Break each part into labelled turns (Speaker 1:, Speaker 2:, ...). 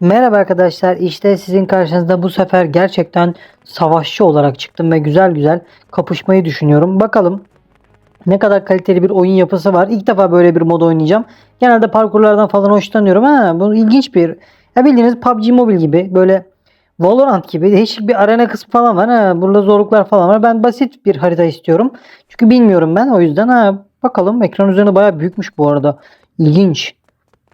Speaker 1: Merhaba arkadaşlar. İşte sizin karşınızda bu sefer gerçekten savaşçı olarak çıktım ve güzel güzel kapışmayı düşünüyorum. Bakalım ne kadar kaliteli bir oyun yapısı var. İlk defa böyle bir mod oynayacağım. Genelde parkurlardan falan hoşlanıyorum. Ha, bu ilginç bir. Ya bildiğiniz PUBG Mobile gibi böyle Valorant gibi değişik bir arena kısmı falan var. Ha, burada zorluklar falan var. Ben basit bir harita istiyorum. Çünkü bilmiyorum ben. O yüzden ha, bakalım. Ekran üzerinde bayağı büyükmüş bu arada. İlginç.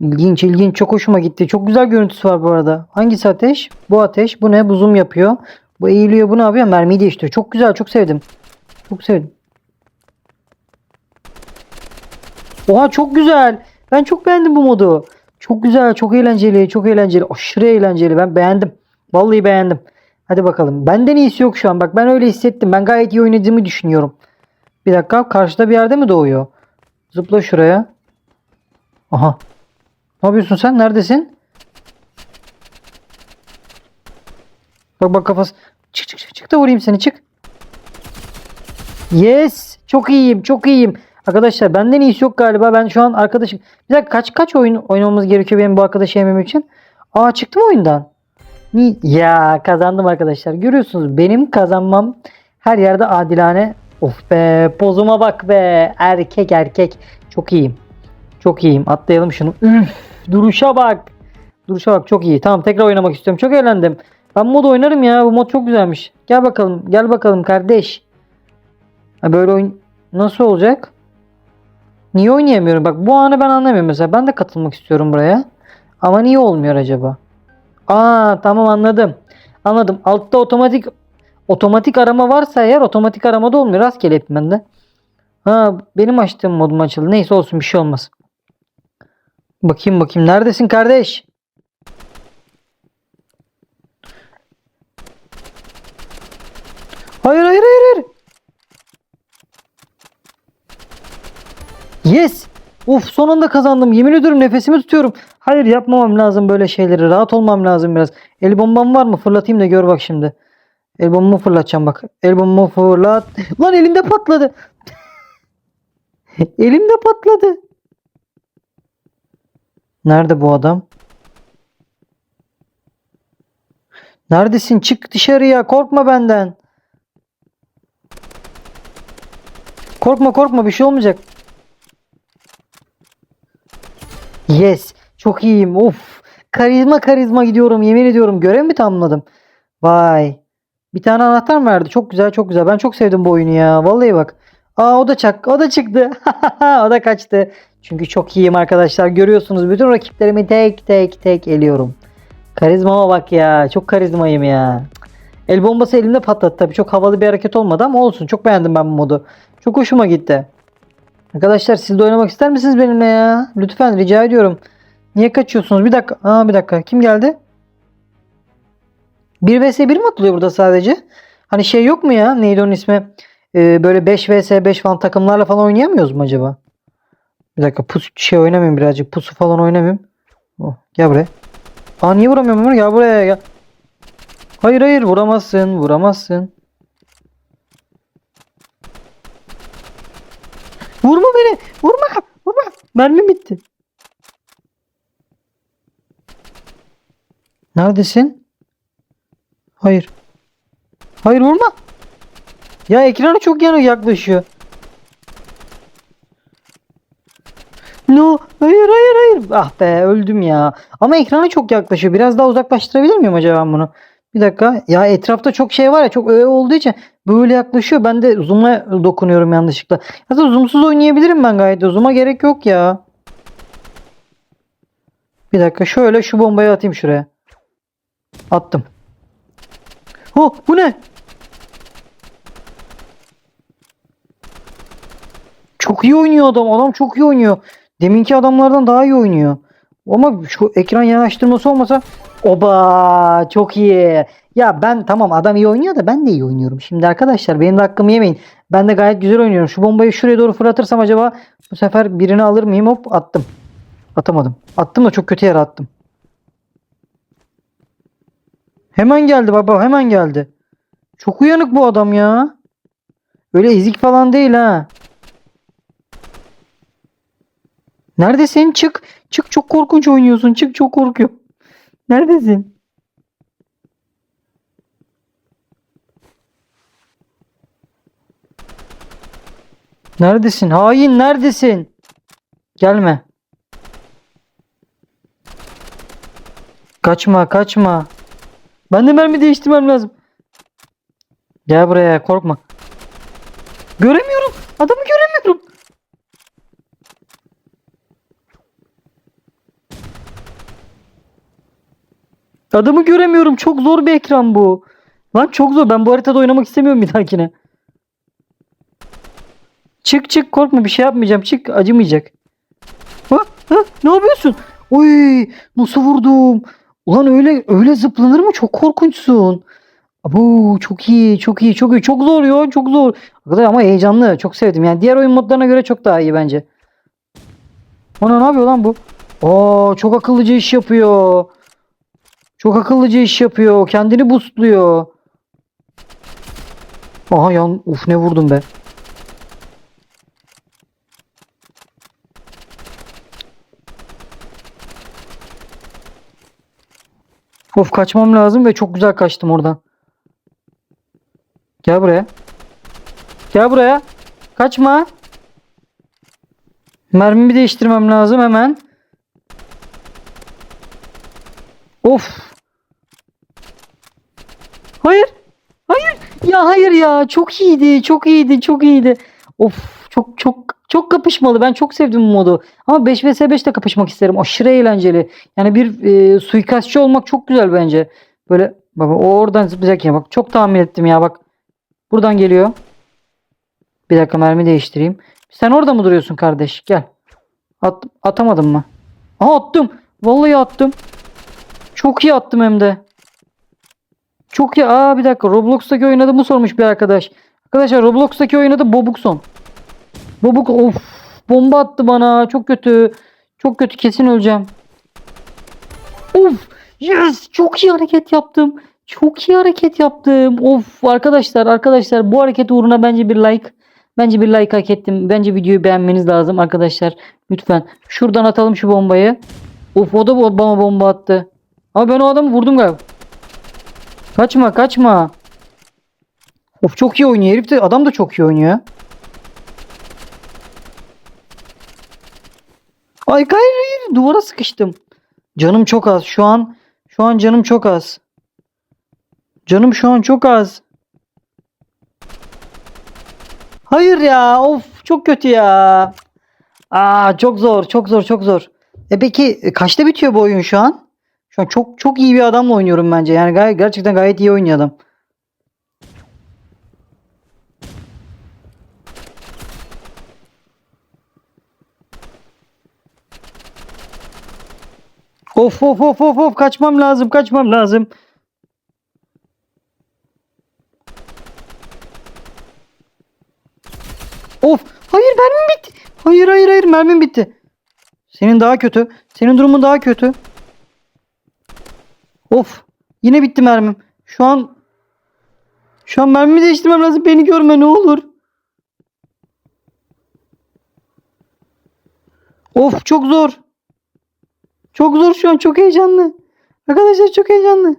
Speaker 1: İlginç ilginç çok hoşuma gitti. Çok güzel görüntüsü var bu arada. Hangisi ateş? Bu ateş. Bu ne? Bu zoom yapıyor. Bu eğiliyor. Bu ne yapıyor? Mermiyi değiştiriyor. Çok güzel. Çok sevdim. Çok sevdim. Oha çok güzel. Ben çok beğendim bu modu. Çok güzel. Çok eğlenceli. Çok eğlenceli. Aşırı eğlenceli. Ben beğendim. Vallahi beğendim. Hadi bakalım. Benden iyisi yok şu an. Bak ben öyle hissettim. Ben gayet iyi oynadığımı düşünüyorum. Bir dakika. Karşıda bir yerde mi doğuyor? Zıpla şuraya. Aha. Ne yapıyorsun sen? Neredesin? Bak bak kafası. Çık çık çık çık da vurayım seni çık. Yes. Çok iyiyim. Çok iyiyim. Arkadaşlar benden iyisi yok galiba. Ben şu an arkadaşım. Bir dakika kaç kaç oyun oynamamız gerekiyor benim bu arkadaşı yemem için? Aa çıktım oyundan. Ni- Ya kazandım arkadaşlar. Görüyorsunuz benim kazanmam her yerde adilane. Of be pozuma bak be. Erkek erkek. Çok iyiyim. Çok iyiyim. Atlayalım şunu. Üf, duruşa bak. Duruşa bak çok iyi. Tamam tekrar oynamak istiyorum. Çok eğlendim. Ben mod oynarım ya. Bu mod çok güzelmiş. Gel bakalım. Gel bakalım kardeş. Ha, böyle oyun nasıl olacak? Niye oynayamıyorum? Bak bu anı ben anlamıyorum mesela. Ben de katılmak istiyorum buraya. Ama niye olmuyor acaba? Aa tamam anladım. Anladım. Altta otomatik otomatik arama varsa eğer otomatik aramada olmuyor. Rastgele yapayım ben de. Ha benim açtığım modum açıldı. Neyse olsun bir şey olmaz. Bakayım bakayım. Neredesin kardeş? Hayır hayır hayır hayır. Yes. Uf sonunda kazandım. Yemin ediyorum nefesimi tutuyorum. Hayır yapmamam lazım böyle şeyleri. Rahat olmam lazım biraz. El bombam var mı? Fırlatayım da gör bak şimdi. El bombamı fırlatacağım bak. El bombamı fırlat. Lan elimde patladı. elimde patladı. Nerede bu adam? Neredesin? Çık dışarıya. Korkma benden. Korkma korkma bir şey olmayacak. Yes. Çok iyiyim. Of. Karizma karizma gidiyorum. Yemin ediyorum. Görev mi tamamladım? Vay. Bir tane anahtar mı verdi? Çok güzel çok güzel. Ben çok sevdim bu oyunu ya. Vallahi bak. Aa o da çak. O da çıktı. o da kaçtı. Çünkü çok iyiyim arkadaşlar. Görüyorsunuz bütün rakiplerimi tek tek tek eliyorum. Karizmama bak ya. Çok karizmayım ya. El bombası elimde patladı tabii. Çok havalı bir hareket olmadı ama olsun. Çok beğendim ben bu modu. Çok hoşuma gitti. Arkadaşlar siz de oynamak ister misiniz benimle ya? Lütfen rica ediyorum. Niye kaçıyorsunuz? Bir dakika. Aa bir dakika. Kim geldi? 1 vs 1 mi atılıyor burada sadece? Hani şey yok mu ya? Neydi onun ismi? Ee, böyle 5 vs 5 falan takımlarla falan oynayamıyoruz mu acaba? Bir dakika pus şey oynamayayım birazcık. Pusu falan oynamayayım. Oh, gel buraya. Aa niye vuramıyorum Ömür? Gel buraya gel. Hayır hayır vuramazsın. Vuramazsın. Vurma beni. Vurma. Vurma. Mermim bitti. Neredesin? Hayır. Hayır vurma. Ya ekrana çok yaklaşıyor. No. Hayır hayır hayır. Ah be öldüm ya. Ama ekrana çok yaklaşıyor. Biraz daha uzaklaştırabilir miyim acaba ben bunu? Bir dakika. Ya etrafta çok şey var ya çok öğe olduğu için böyle yaklaşıyor. Ben de zoom'a dokunuyorum yanlışlıkla. Aslında zoomsuz oynayabilirim ben gayet de. Zoom'a gerek yok ya. Bir dakika şöyle şu bombayı atayım şuraya. Attım. Oh bu ne? Çok iyi oynuyor adam. Adam çok iyi oynuyor. Deminki adamlardan daha iyi oynuyor. Ama şu ekran yanaştırması olmasa oba çok iyi. Ya ben tamam adam iyi oynuyor da ben de iyi oynuyorum. Şimdi arkadaşlar benim de hakkımı yemeyin. Ben de gayet güzel oynuyorum. Şu bombayı şuraya doğru fırlatırsam acaba bu sefer birini alır mıyım? Hop attım. Atamadım. Attım da çok kötü yere attım. Hemen geldi baba hemen geldi. Çok uyanık bu adam ya. Öyle ezik falan değil ha. Neredesin? Çık. Çık çok korkunç oynuyorsun. Çık çok korkuyorum. Neredesin? Neredesin? Hain neredesin? Gelme. Kaçma kaçma. Ben de mermi değiştirmem lazım. Gel buraya korkma. Göremiyorum. Adamı göremiyorum. Adamı göremiyorum. Çok zor bir ekran bu. Lan çok zor. Ben bu haritada oynamak istemiyorum bir dahakine. Çık çık korkma bir şey yapmayacağım. Çık acımayacak. Ha, ha, ne yapıyorsun? Oy nasıl vurdum? Ulan öyle öyle zıplanır mı? Çok korkunçsun. Bu çok iyi, çok iyi, çok iyi. Çok zor ya, çok zor. Arkadaşlar ama heyecanlı. Çok sevdim. Yani diğer oyun modlarına göre çok daha iyi bence. Ona ne yapıyor lan bu? Oo, çok akıllıca iş yapıyor. Çok akıllıca iş yapıyor. Kendini boostluyor. Aha yan uf ne vurdum be. Of kaçmam lazım ve çok güzel kaçtım oradan. Gel buraya. Gel buraya. Kaçma. Mermimi değiştirmem lazım hemen. Of. Hayır. Hayır. Ya hayır ya. Çok iyiydi. Çok iyiydi. Çok iyiydi. Of. Çok çok çok kapışmalı. Ben çok sevdim bu modu. Ama 5 vs 5 de kapışmak isterim. Aşırı eğlenceli. Yani bir e, suikastçı olmak çok güzel bence. Böyle bak o oradan zıplayacak ya. Bak çok tahmin ettim ya bak. Buradan geliyor. Bir dakika mermi değiştireyim. Sen orada mı duruyorsun kardeş? Gel. At, atamadım mı? Aha attım. Vallahi attım. Çok iyi attım hem de. Çok iyi. Aa bir dakika. Roblox'taki oynadığımı sormuş bir arkadaş. Arkadaşlar Roblox'taki oynadı Bobukson. Bobuk of bomba attı bana. Çok kötü. Çok kötü kesin öleceğim. Of yes çok iyi hareket yaptım. Çok iyi hareket yaptım. Of arkadaşlar arkadaşlar bu hareket uğruna bence bir like. Bence bir like hak ettim. Bence videoyu beğenmeniz lazım arkadaşlar. Lütfen. Şuradan atalım şu bombayı. Of o da bana bomba attı. Ama ben o adamı vurdum galiba. Kaçma kaçma. Of çok iyi oynuyor. Herif de adam da çok iyi oynuyor. Ay hayır hayır duvara sıkıştım. Canım çok az şu an. Şu an canım çok az. Canım şu an çok az. Hayır ya of çok kötü ya. Aa çok zor çok zor çok zor. E peki e, kaçta bitiyor bu oyun şu an? Şu an çok çok iyi bir adamla oynuyorum bence. Yani gayet, gerçekten gayet iyi oynuyor adam. Of of of of of kaçmam lazım kaçmam lazım. Of hayır mermim bitti. Hayır hayır hayır mermim bitti. Senin daha kötü. Senin durumun daha kötü. Of yine bitti mermim. Şu an şu an mermimi değiştirmem lazım. Beni görme ne olur. Of çok zor. Çok zor şu an çok heyecanlı. Arkadaşlar çok heyecanlı.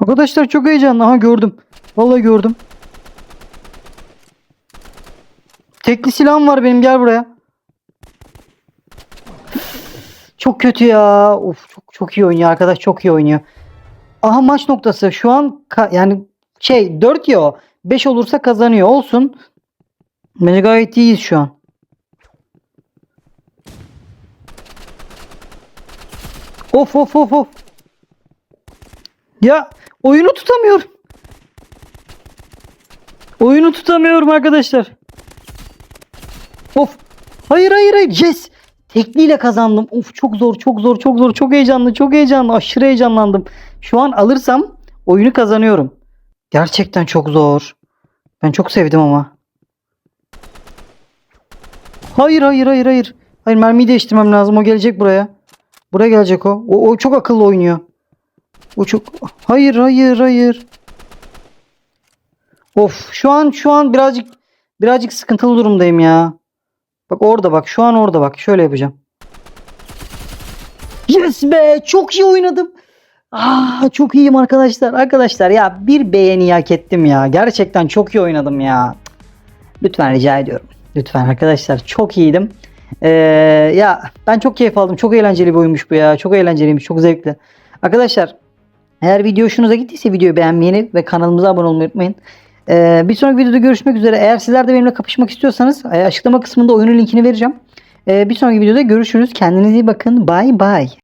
Speaker 1: Arkadaşlar çok heyecanlı. Aha gördüm. Vallahi gördüm. Tekli silahım var benim gel buraya. Çok kötü ya. Of çok çok iyi oynuyor arkadaş çok iyi oynuyor. Aha maç noktası. Şu an yani şey 4 ya o. 5 olursa kazanıyor. Olsun. Bence gayet iyiyiz şu an. Of of of of. Ya oyunu tutamıyorum. Oyunu tutamıyorum arkadaşlar. Of. Hayır hayır hayır. Yes. Tekliyle kazandım. Of çok zor çok zor çok zor. Çok heyecanlı çok heyecanlı. Aşırı heyecanlandım. Şu an alırsam oyunu kazanıyorum. Gerçekten çok zor. Ben çok sevdim ama. Hayır hayır hayır hayır. Hayır mermiyi değiştirmem lazım. O gelecek buraya. Buraya gelecek o. O, o çok akıllı oynuyor. O çok... Hayır hayır hayır. Of şu an şu an birazcık birazcık sıkıntılı durumdayım ya. Bak orada bak şu an orada bak şöyle yapacağım. Yes be çok iyi oynadım. Ah, çok iyiyim arkadaşlar. Arkadaşlar ya bir beğeni hak ettim ya. Gerçekten çok iyi oynadım ya. Lütfen rica ediyorum. Lütfen arkadaşlar çok iyiydim. Ee, ya ben çok keyif aldım. Çok eğlenceli bir oyunmuş bu ya. Çok eğlenceliymiş. Çok zevkli. Arkadaşlar eğer video hoşunuza gittiyse videoyu beğenmeyi ve kanalımıza abone olmayı unutmayın. Ee, bir sonraki videoda görüşmek üzere. Eğer sizler de benimle kapışmak istiyorsanız e, açıklama kısmında oyunun linkini vereceğim. Ee, bir sonraki videoda görüşürüz. Kendinize iyi bakın. Bye bye.